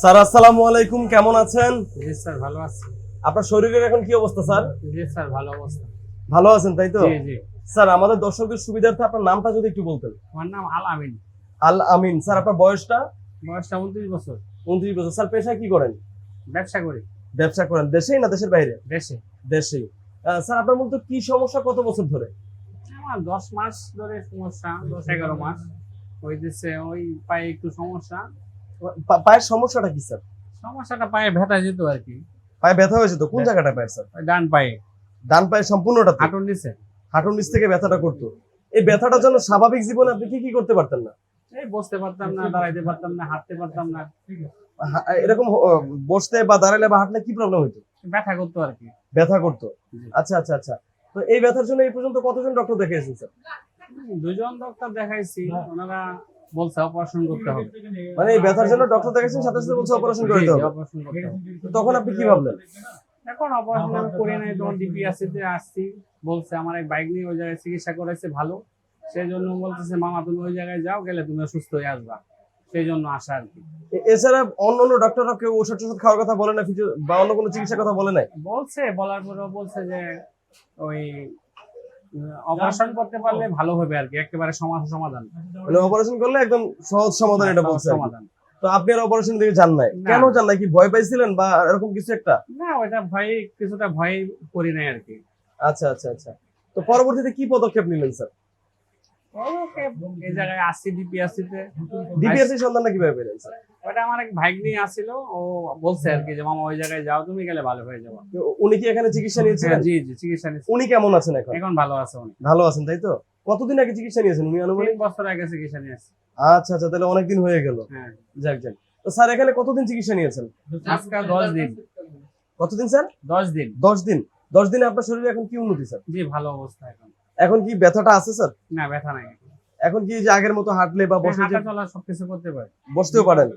Sir আসসালামু আলাইকুম কেমন আছেন? জি স্যার ভালো আছি। আপনার শরীরের এখন কি অবস্থা স্যার? জি স্যার ভালো অবস্থা। ভালো আছেন তাই তো? জি জি। স্যার আমাদের দর্শকদের সুবিধার্থে আপনার নামটা যদি একটু বলতেন। আমার নাম আল আমিন। আল আমিন। স্যার আপনার বয়সটা? বয়সটা উনত্রিশ বছর। উনত্রিশ বছর। স্যার পেশায় কি করেন? ব্যবসা করি। ব্যবসা করেন। দেশেই না দেশের বাইরে? দেশে। দেশেই। স্যার আপনার মূলত কি সমস্যা কত বছর ধরে? আমার দশ মাস ধরে সমস্যা দশ এগারো মাস। ওই দেশে ওই পায়ে একটু সমস্যা। পায়ের সমস্যাটা কি স্যার? সমস্যাটা পায়ে ভেটা যেত আর কি। পায়ে ব্যথা হয়েছে তো? কোন। জায়গাটা পায়ের স্যার? ডান পায়ে। ডান পায়ে সম্পূর্ণটা হাঁটুর নিচে। হাঁটুর নিচ থেকে ব্যথাটা করতো। এই ব্যথাটার জন্য স্বাভাবিক জীবনে আপনি কি কি করতে পারতেন না? এই বসতে পারতাম না দাঁড়াইতে পারতাম না হাঁটতে পারতাম না। এরকম বসতে বা দাঁড়ালে বা হাঁটলে কি প্রবলেম হতো ব্যথা করতো আর কি। ব্যথা করতো। আচ্ছা আচ্ছা আচ্ছা। তো এই ব্যথার জন্য এই পর্যন্ত কতজন ডক্টর দেখিয়েছেন স্যার? দুজন ডক্টর দেখাইছি। ওনারা বলছে অপারেশন করতে হবে। মানে এই ব্যথার জন্য ডক্টর দেখাচ্ছেন সাথে সাথে বলছে অপারেশন করে হবে। অপারেশন করতে হবে। তখন আপনি কি ভাবলেন? এখন অপারেশন আমি করি নাই তখন আসছি। বলছে আমার এক বাইক নিয়ে ওই জায়গায় চিকিৎসা করেছে ভালো। সেই জন্য বলতেছে মামা তুমি ওই জায়গায় যাও গেলে তুমি সুস্থ হয়ে আসবা। সেই জন্য আসা আর কি। এছাড়া অন্য অন্য ডক্টররা কেউ ওষুধ টষুধ খাওয়ার কথা বলে না বা অন্য কোনো চিকিৎসার কথা বলে নাই? বলছে বলার পরেও বলছে যে ওই অপারেশন করতে পারলে ভালো হবে আর কি একেবারে সমাধান সমাধান। মানে অপারেশন করলে একদম সহজ সমাধান এটা বলছে সমাধান। তো আপনি আর অপারেশন দিকে যান নাই? কেন যান নাই? কি ভয় পাইছিলেন বা এরকম কিছু একটা? না ওটা ভয় কিছুটা ভয় করি নাই আর কি। আচ্ছা আচ্ছা আচ্ছা। তো পরবর্তীতে কি পদক্ষেপ নিলেন স্যার? এই জায়গায় আসছি ডিপিআরসিতে ডিপিএসসি সন্ধানটা কীভাবে পেলেন ওটা আমার এক ভাইক আসছিল ও বলছে আর কি যে মামা ওই জায়গায় যাও তুমি গেলে ভালো হয়ে যাব। উনি কি এখানে চিকিৎসা নিয়েছিলেন? জি জি চিকিৎসা নিচ্ছি উনি কেমন আছেন এখন? এখন ভালো আছে উনি। ভালো আছেন তাই তো? কতদিন আগে চিকিৎসা নিয়েছেন উনি আনুমানিক? বছর আগে চিকিৎসা নিয়ে আসছি আচ্ছা আচ্ছা তাহলে অনেকদিন হয়ে গেল। হ্যাঁ। যাক যাক। তো স্যার এখানে কতদিন চিকিৎসা নিয়েছেন? আজকে দশ দিন। কতদিন স্যার? দশ দিন। দশ দিন। দশ দিনে আপনার শরীরে এখন কি উন্নতি স্যার? জি ভালো অবস্থা এখন। এখন কি ব্যথাটা আছে স্যার? না ব্যথা নাই। এখন। কি যে আগের মতো হাঁটলে বা বসে যে হাঁটা চলা সবকিছু করতে পারে। বসতেও পারেন।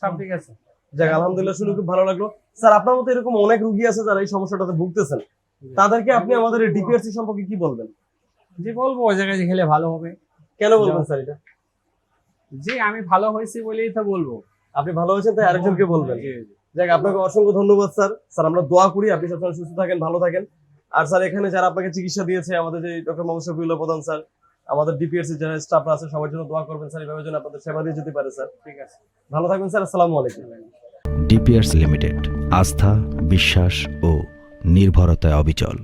সব ঠিক আছে। যাক আলহামদুলিল্লাহ শুনে খুব ভালো লাগল। স্যার আপনার মতো এরকম অনেক রুগী আছে যারা এই সমস্যাটাতে ভুগতেছেন। তাদেরকে আপনি আমাদের ডিপিআরসি সম্পর্কে কি বলবেন? জি বলব ওই জায়গায় গেলে ভালো হবে। কেন বলবেন স্যার এটা? জি আমি ভালো হয়েছি বলেই তো বলব। আপনি ভালো হয়েছেন তাই আরেকজনকে বলবেন। যাক আপনাকে অসংখ্য ধন্যবাদ স্যার। স্যার আমরা দোয়া করি আপনি সবসময় সুস্থ থাকেন ভালো থাকেন। আর স্যার এখানে যারা আপনাকে চিকিৎসা দিয়েছে আমাদের যে ডক্টর মোহাম্মদ শফিউল্লাহ প্রধান স্যার আমাদের ডিপিএসসি যারা স্টাফ আছে সবার জন্য দোয়া করবেন স্যার এইভাবে যেন আপনাদের সেবা দিয়ে যেতে পারে স্যার। ঠিক আছে। ভালো থাকবেন স্যার আসসালামু আলাইকুম। ডিপিএস লিমিটেড আস্থা বিশ্বাস ও নির্ভরতায় অবিচল।